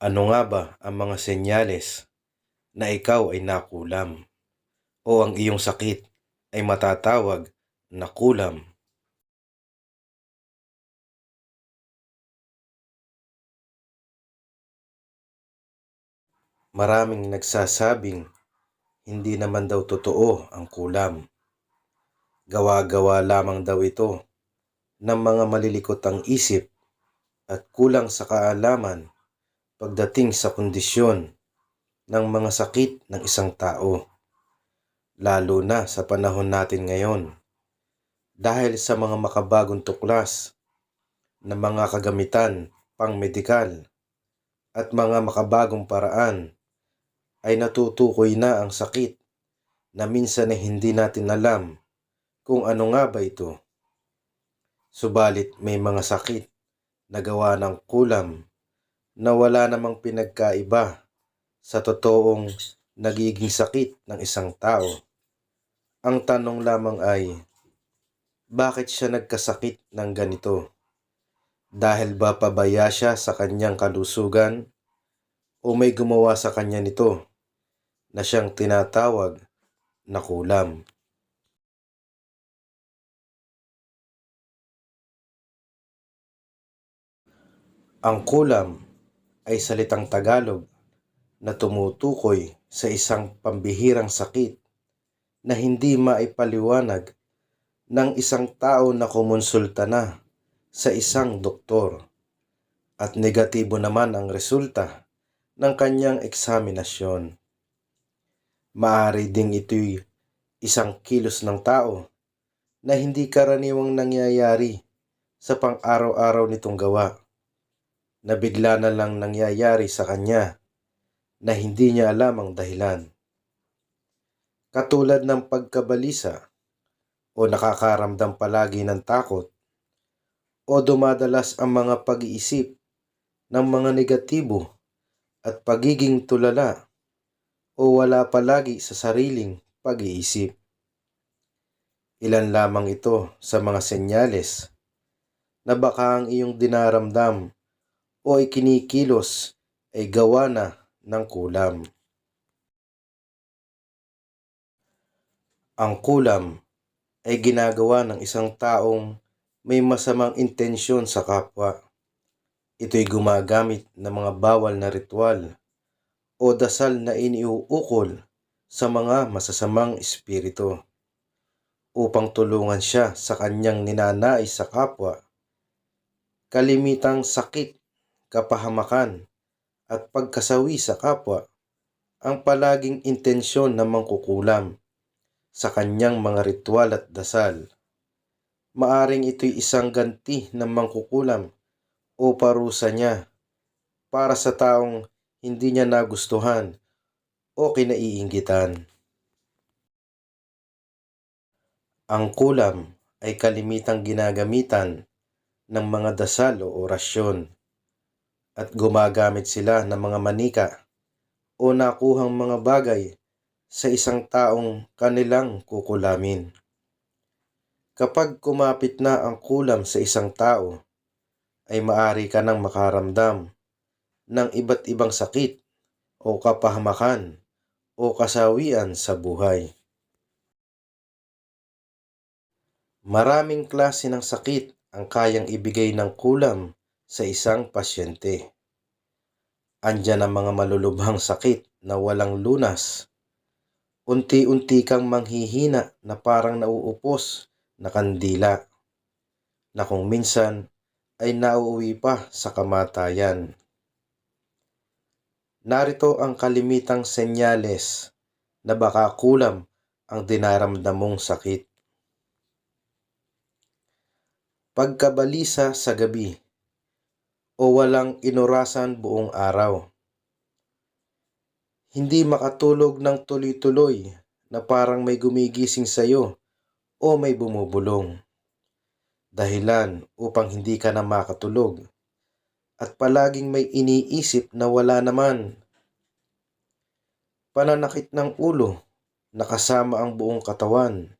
Ano nga ba ang mga senyales na ikaw ay nakulam o ang iyong sakit ay matatawag na kulam? Maraming nagsasabing hindi naman daw totoo ang kulam. Gawa-gawa lamang daw ito ng mga malilikot ang isip at kulang sa kaalaman pagdating sa kondisyon ng mga sakit ng isang tao, lalo na sa panahon natin ngayon. Dahil sa mga makabagong tuklas na mga kagamitan pang medikal at mga makabagong paraan ay natutukoy na ang sakit na minsan ay hindi natin alam kung ano nga ba ito. Subalit may mga sakit na gawa ng kulam na wala namang pinagkaiba sa totoong nagiging sakit ng isang tao. Ang tanong lamang ay, bakit siya nagkasakit ng ganito? Dahil ba pabaya siya sa kanyang kalusugan o may gumawa sa kanya nito na siyang tinatawag na kulam? Ang kulam ay salitang Tagalog na tumutukoy sa isang pambihirang sakit na hindi maipaliwanag ng isang tao na kumonsulta na sa isang doktor at negatibo naman ang resulta ng kanyang eksaminasyon. Maari ding ito'y isang kilos ng tao na hindi karaniwang nangyayari sa pang-araw-araw nitong gawa na bigla na lang nangyayari sa kanya na hindi niya alam ang dahilan. Katulad ng pagkabalisa o nakakaramdam palagi ng takot o dumadalas ang mga pag-iisip ng mga negatibo at pagiging tulala o wala palagi sa sariling pag-iisip. Ilan lamang ito sa mga senyales na baka ang iyong dinaramdam o ikinikilos ay gawa na ng kulam. Ang kulam ay ginagawa ng isang taong may masamang intensyon sa kapwa. Ito'y gumagamit ng mga bawal na ritual o dasal na iniuukol sa mga masasamang espiritu upang tulungan siya sa kanyang ninanais sa kapwa. Kalimitang sakit kapahamakan at pagkasawi sa kapwa ang palaging intensyon ng mangkukulam sa kanyang mga ritual at dasal. Maaring ito'y isang ganti ng mangkukulam o parusa niya para sa taong hindi niya nagustuhan o kinaiinggitan. Ang kulam ay kalimitang ginagamitan ng mga dasal o orasyon at gumagamit sila ng mga manika o nakuhang mga bagay sa isang taong kanilang kukulamin. Kapag kumapit na ang kulam sa isang tao, ay maari ka nang makaramdam ng iba't ibang sakit o kapahamakan o kasawian sa buhay. Maraming klase ng sakit ang kayang ibigay ng kulam sa isang pasyente. Andyan ang mga malulubhang sakit na walang lunas. Unti-unti kang manghihina na parang nauupos na kandila na kung minsan ay nauuwi pa sa kamatayan. Narito ang kalimitang senyales na baka kulam ang dinaramdam mong sakit. Pagkabalisa sa gabi o walang inurasan buong araw. Hindi makatulog ng tuloy-tuloy na parang may gumigising sa iyo o may bumubulong. Dahilan upang hindi ka na makatulog at palaging may iniisip na wala naman. Pananakit ng ulo na kasama ang buong katawan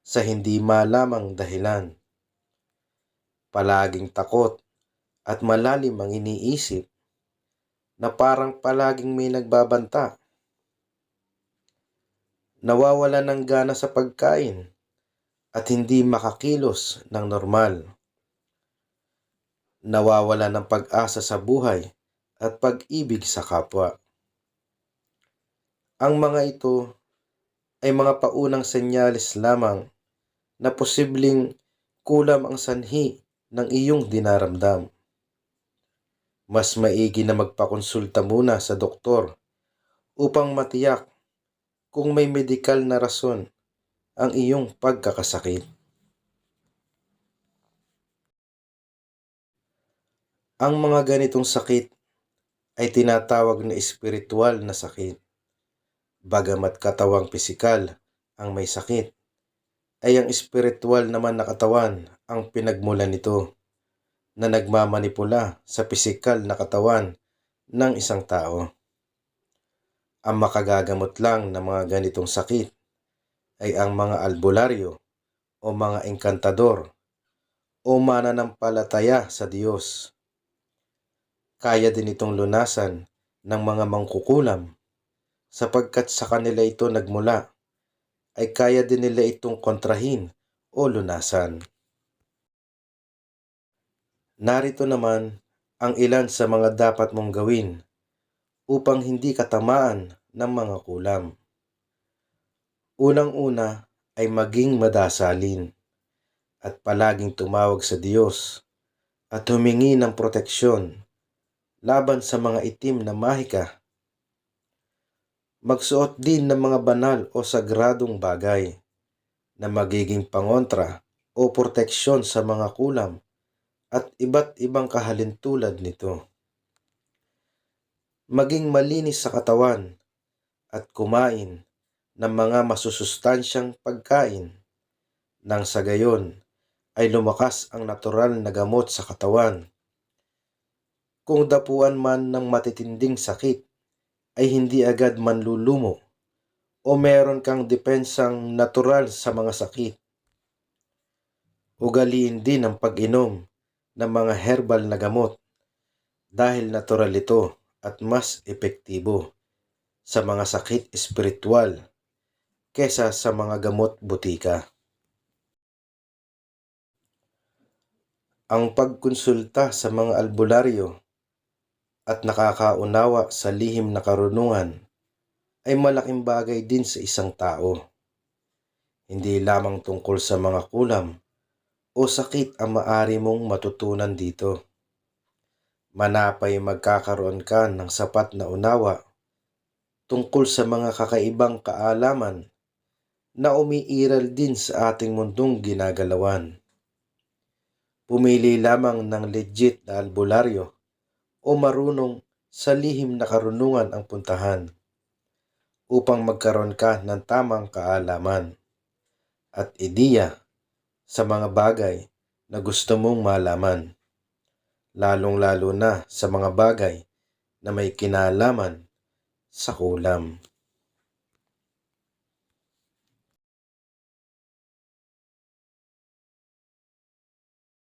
sa hindi malamang dahilan. Palaging takot at malalim ang iniisip, na parang palaging may nagbabanta. Nawawala ng gana sa pagkain at hindi makakilos ng normal. Nawawala ng pag-asa sa buhay at pag-ibig sa kapwa. Ang mga ito ay mga paunang senyales lamang na posibleng kulam ang sanhi ng iyong dinaramdam. Mas maigi na magpakonsulta muna sa doktor upang matiyak kung may medikal na rason ang iyong pagkakasakit. Ang mga ganitong sakit ay tinatawag na espiritual na sakit. Bagamat katawang pisikal ang may sakit, ay ang espiritual naman na katawan ang pinagmulan nito na nagmamanipula sa pisikal na katawan ng isang tao. Ang makagagamot lang ng mga ganitong sakit ay ang mga albularyo o mga engkantador o mananampalataya sa Diyos. Kaya din itong lunasan ng mga mangkukulam sapagkat sa kanila ito nagmula ay kaya din nila itong kontrahin o lunasan. Narito naman ang ilan sa mga dapat mong gawin upang hindi katamaan ng mga kulam. Unang-una ay maging madasalin at palaging tumawag sa Diyos at humingi ng proteksyon laban sa mga itim na mahika. Magsuot din ng mga banal o sagradong bagay na magiging pangontra o proteksyon sa mga kulam at iba't ibang kahalintulad nito. Maging malinis sa katawan at kumain ng mga masusustansyang pagkain nang sa gayon ay lumakas ang natural na gamot sa katawan. Kung dapuan man ng matitinding sakit, ay hindi agad manlulumo o meron kang depensang natural sa mga sakit. Ugaliin din ang pag-inom ng mga herbal na gamot dahil natural ito at mas epektibo sa mga sakit espiritual kesa sa mga gamot butika. Ang pagkonsulta sa mga albularyo at nakakaunawa sa lihim na karunungan ay malaking bagay din sa isang tao. Hindi lamang tungkol sa mga kulam o sakit ang maari mong matutunan dito. Manapay magkakaroon ka ng sapat na unawa tungkol sa mga kakaibang kaalaman na umiiral din sa ating mundong ginagalawan. Pumili lamang ng legit na albularyo o marunong sa lihim na karunungan ang puntahan upang magkaroon ka ng tamang kaalaman at ideya sa mga bagay na gusto mong malaman, lalong-lalo na sa mga bagay na may kinalaman sa kulam.